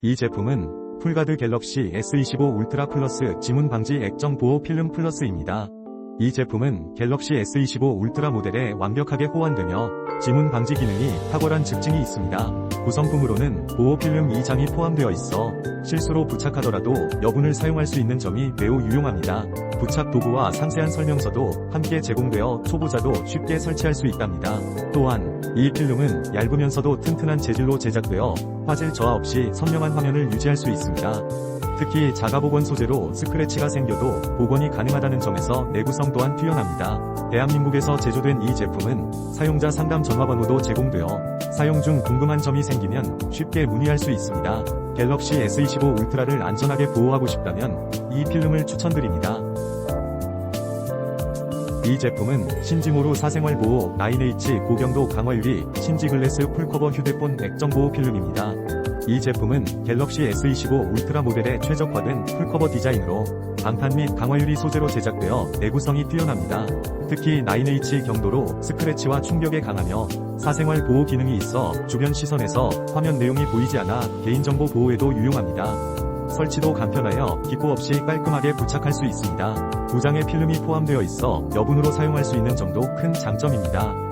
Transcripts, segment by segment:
이 제품은 풀가드 갤럭시 S25 울트라 플러스 지문 방지 액정 보호 필름 플러스입니다. 이 제품은 갤럭시 S25 울트라 모델에 완벽하게 호환되며 지문 방지 기능이 탁월한 특징이 있습니다. 구성품으로는 보호 필름 2장이 포함되어 있어 실수로 부착하더라도 여분을 사용할 수 있는 점이 매우 유용합니다. 부착 도구와 상세한 설명서도 함께 제공되어 초보자도 쉽게 설치할 수 있답니다. 또한 이 필름은 얇으면서도 튼튼한 재질로 제작되어 화질 저하 없이 선명한 화면을 유지할 수 있습니다. 특히 자가복원 소재로 스크래치가 생겨도 복원이 가능하다는 점에서 내구성 또한 뛰어납니다. 대한민국에서 제조된 이 제품은 사용자 상담 전화번호도 제공되어 사용 중 궁금한 점이 생기면 쉽게 문의할 수 있습니다. 갤럭시 S25 울트라를 안전하게 보호하고 싶다면 이 필름을 추천드립니다. 이 제품은 신지모로 사생활 보호 9H 고경도 강화 유리 신지글래스 풀커버 휴대폰 액정 보호 필름입니다. 이 제품은 갤럭시 S25 울트라 모델에 최적화된 풀커버 디자인으로 방탄 및 강화 유리 소재로 제작되어 내구성이 뛰어납니다. 특히 9H 경도로 스크래치와 충격에 강하며 사생활 보호 기능이 있어 주변 시선에서 화면 내용이 보이지 않아 개인정보 보호에도 유용합니다. 설치도 간편하여 기포 없이 깔끔하게 부착할 수 있습니다. 두 장의 필름이 포함되어 있어 여분으로 사용할 수 있는 점도 큰 장점입니다.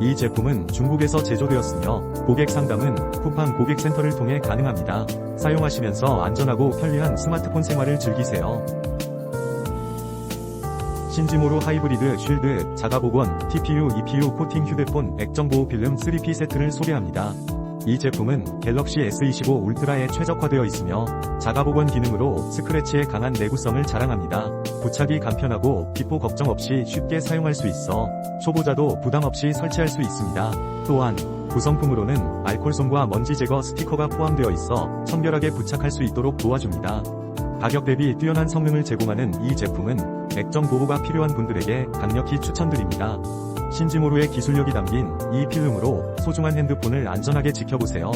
이 제품은 중국에서 제조되었으며 고객 상담은 쿠팡 고객센터를 통해 가능합니다. 사용하시면서 안전하고 편리한 스마트폰 생활을 즐기세요. 신지모로 하이브리드 쉴드, 자가복원, TPU, EPU 코팅 휴대폰, 액정 보호 필름 3P 세트를 소개합니다. 이 제품은 갤럭시 S25 울트라에 최적화되어 있으며 자가복원 기능으로 스크래치에 강한 내구성을 자랑합니다. 부착이 간편하고 기포 걱정 없이 쉽게 사용할 수 있어 초보자도 부담 없이 설치할 수 있습니다. 또한 구성품으로는 알콜솜과 먼지 제거 스티커가 포함되어 있어 청결하게 부착할 수 있도록 도와줍니다. 가격 대비 뛰어난 성능을 제공하는 이 제품은 액정 보호가 필요한 분들에게 강력히 추천드립니다. 신지모루의 기술력이 담긴 이 필름으로 소중한 핸드폰을 안전하게 지켜보세요.